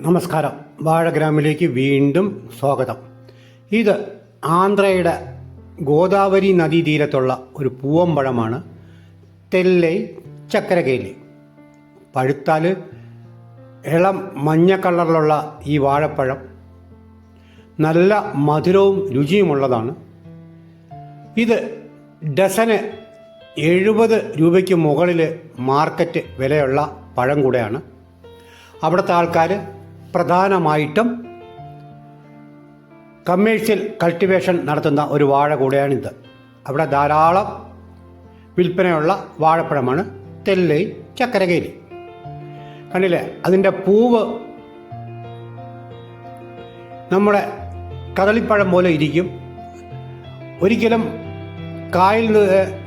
നമസ്കാരം. വാഴഗ്രാമിലേക്ക് വീണ്ടും സ്വാഗതം. ഇത് ആന്ധ്രയുടെ ഗോദാവരി നദീതീരത്തുള്ള ഒരു പൂവമ്പഴമാണ് തെല്ലൈ ചക്കരകേലി. പഴുത്താൽ ഇളം മഞ്ഞ കളറിലുള്ള ഈ വാഴപ്പഴം നല്ല മധുരവും രുചിയുമുള്ളതാണ്. ഇത് ഡസന് എഴുപത് രൂപയ്ക്ക് മുകളിൽ മാർക്കറ്റ് വിലയുള്ള പഴം കൂടെയാണ്. അവിടുത്തെ ആൾക്കാർ പ്രധാനമായിട്ടും കമേഴ്ഷ്യൽ കൾട്ടിവേഷൻ നടത്തുന്ന ഒരു വാഴ കൂടെയാണിത്. അവിടെ ധാരാളം വിൽപ്പനയുള്ള വാഴപ്പഴമാണ് തെല്ലൈ ചക്കരകേരി. കണ്ടില്ലേ? അതിന്റെ പൂവ് നമ്മുടെ കദളിപ്പഴം പോലെ ഇരിക്കും. ഒരിക്കലും കായിൽ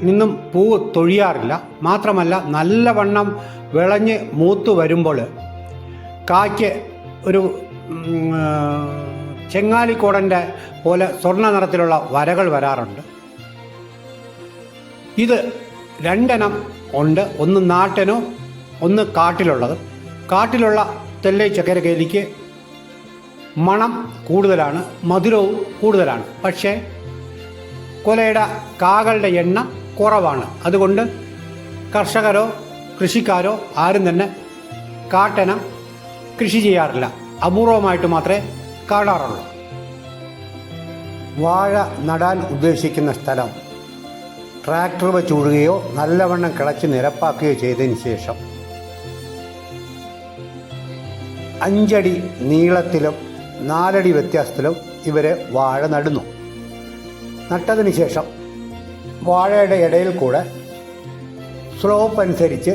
നിന്നും പൂവ് തൊഴിയാറില്ല. മാത്രമല്ല നല്ലവണ്ണം വിളഞ്ഞ് മൂത്ത് വരുമ്പോൾ കായ്ക്ക് ഒരു ചെങ്ങാലിക്കോടന്റെ പോലെ സ്വർണ നിറത്തിലുള്ള വരകൾ വരാറുണ്ട്. ഇത് രണ്ടെണ്ണം ഉണ്ട്. ഒന്ന് നാട്ടിനോ ഒന്ന് കാട്ടിലുള്ളത്. കാട്ടിലുള്ള തെല്ലൈ ചക്കരക്കേലിക്ക് മണം കൂടുതലാണ് മധുരവും കൂടുതലാണ്. പക്ഷേ കൊലയുടെ കാകളുടെ എണ്ണം കുറവാണ്. അതുകൊണ്ട് കർഷകരോ കൃഷിക്കാരോ ആരും തന്നെ കാട്ടന കൃഷി ചെയ്യാറില്ല. അപൂർവമായിട്ട് മാത്രമേ കാണാറുള്ളൂ. വാഴ നടാൻ ഉദ്ദേശിക്കുന്ന സ്ഥലം ട്രാക്ടർ വെച്ച് ഉഴുകയോ നല്ലവണ്ണം കിളച്ച് നിരപ്പാക്കുകയോ ചെയ്തതിന് ശേഷം അഞ്ചടി നീളത്തിലും നാലടി വ്യത്യാസത്തിലും ഇവരെ വാഴ നടുന്നു. നട്ടതിന് ശേഷം വാഴയുടെ ഇടയിൽ കൂടെ സ്ലോപ്പ് അനുസരിച്ച്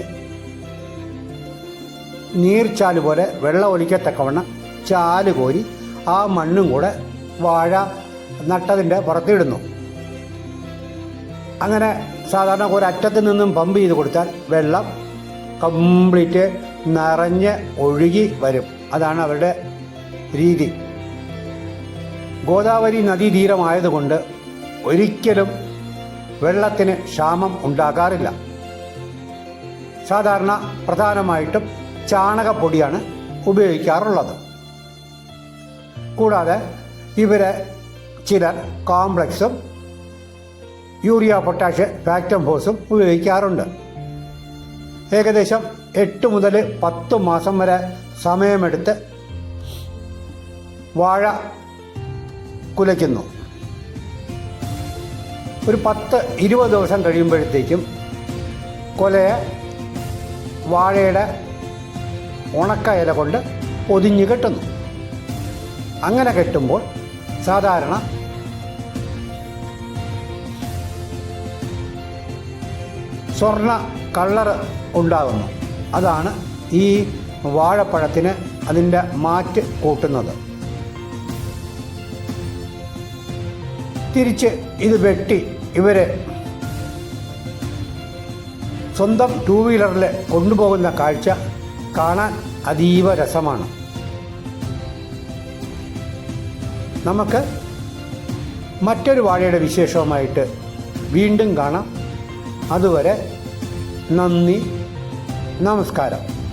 നീർച്ചാൽ പോലെ വെള്ളം ഒലിക്കത്തക്കവണ്ണം ചാൽ കോരി ആ മണ്ണും കൂടെ വാഴ നട്ടതിന്റെ പുറത്തിടുന്നു. അങ്ങനെ സാധാരണ ഒരറ്റത്ത് നിന്നും പമ്പ് ചെയ്ത് കൊടുത്താൽ വെള്ളം കംപ്ലീറ്റ് നിറഞ്ഞ് ഒഴുകി വരും. അതാണ് അവരുടെ രീതി. ഗോദാവരി നദീതീരമായതുകൊണ്ട് ഒരിക്കലും വെള്ളത്തിന് ക്ഷാമം ഉണ്ടാകാറില്ല. സാധാരണ പ്രധാനമായിട്ടും ചാണകപ്പൊടിയാണ് ഉപയോഗിക്കാറുള്ളത്. കൂടാതെ ഇവരെ ചിലർ കോംപ്ലക്സും യൂറിയ പൊട്ടാഷ് ഫാക്ടം ഫോസും ഉപയോഗിക്കാറുണ്ട്. ഏകദേശം എട്ട് മുതൽ പത്ത് മാസം വരെ സമയമെടുത്ത് വാഴ കുലയ്ക്കുന്നു. ഒരു പത്ത് ഇരുപത് ദിവസം കഴിയുമ്പോഴത്തേക്കും കൊലയെ വാഴയുടെ ഉണക്ക ഇല കൊണ്ട് പൊതിഞ്ഞ് കെട്ടുന്നു. അങ്ങനെ കെട്ടുമ്പോൾ സാധാരണ സ്വർണ കളർ ഉണ്ടാകുന്നു. അതാണ് ഈ വാഴപ്പഴത്തിന് അതിന്റെ മാറ്റ് കൂട്ടുന്നത്. തിരിച്ച് ഇത് വെട്ടി ഇവർ സ്വന്തം ടൂ വീലറിൽ കൊണ്ടുപോകുന്ന കാഴ്ച കാണാൻ അതീവ രസമാണ്. നമുക്ക് മറ്റൊരു വാഴയുടെ വിശേഷവുമായിട്ട് വീണ്ടും കാണാം. അതുവരെ നന്ദി നമസ്കാരം.